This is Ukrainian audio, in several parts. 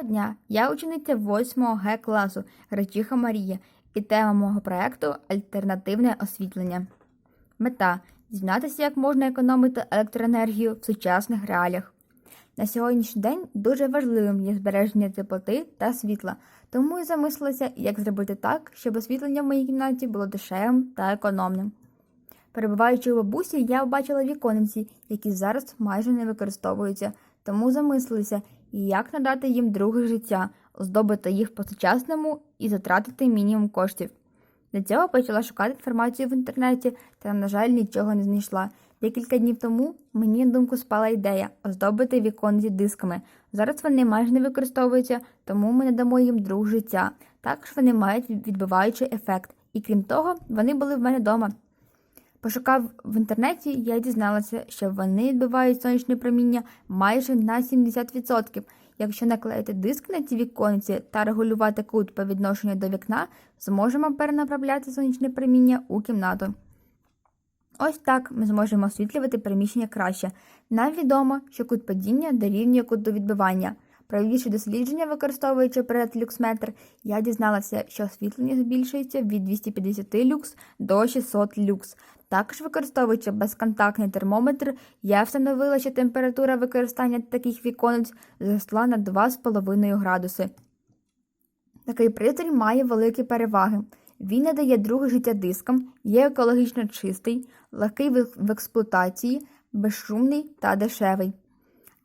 Дня, я учениця 8 Г класу Гречиха Марія, і тема мого проєкту альтернативне освітлення. Мета дізнатися, як можна економити електроенергію в сучасних реаліях. На сьогоднішній день дуже важливим є збереження теплоти та світла, тому і замислилася, як зробити так, щоб освітлення в моїй кімнаті було дешевим та економним. Перебуваючи у бабусі, я побачила віконниці, які зараз майже не використовуються, тому замислилися, як надати їм друге життя, оздобити їх по-сучасному і затратити мінімум коштів. Для цього почала шукати інформацію в інтернеті та, на жаль, нічого не знайшла. Декілька днів тому мені на думку спала ідея оздобити віконниці дисками. Зараз вони майже не використовуються, тому ми надамо їм друг життя. Також вони мають відбиваючий ефект, і крім того, вони були в мене вдома. Пошукав в інтернеті, я дізналася, що вони відбивають сонячне проміння майже на 70%. Якщо наклеїти диск на ці віконниці та регулювати кут по відношенню до вікна, зможемо перенаправляти сонячне проміння у кімнату. Ось так ми зможемо освітлювати приміщення краще. Нам відомо, що кут падіння дорівнює куту відбивання. Провівши дослідження, використовуючи прилад люксметр, я дізналася, що освітлення збільшується від 250 люкс до 600 люкс. Також використовуючи безконтактний термометр, я встановила, що температура використання таких віконець зросла на 2,5 градуси. Такий пристрій має великі переваги. Він надає друге життя дискам, є екологічно чистий, легкий в експлуатації, безшумний та дешевий.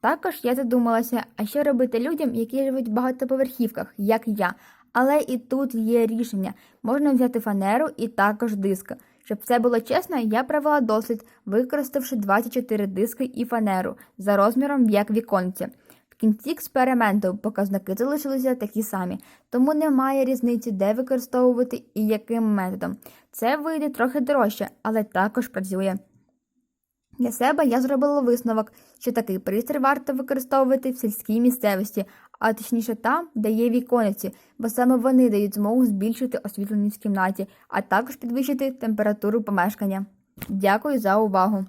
Також я задумалася, а що робити людям, які живуть в багатоповерхівках, як я. Але і тут є рішення. Можна взяти фанеру і також диски. Щоб все було чесно, я провела дослід, використавши 24 диски і фанеру за розміром як віконце. В кінці експерименту показники залишилися такі самі, тому немає різниці, де використовувати і яким методом. Це вийде трохи дорожче, але також працює. Для себе я зробила висновок, що такий пристрій варто використовувати в сільській місцевості, а точніше там, де є вікониці, бо саме вони дають змогу збільшити освітленість в кімнаті, а також підвищити температуру помешкання. Дякую за увагу!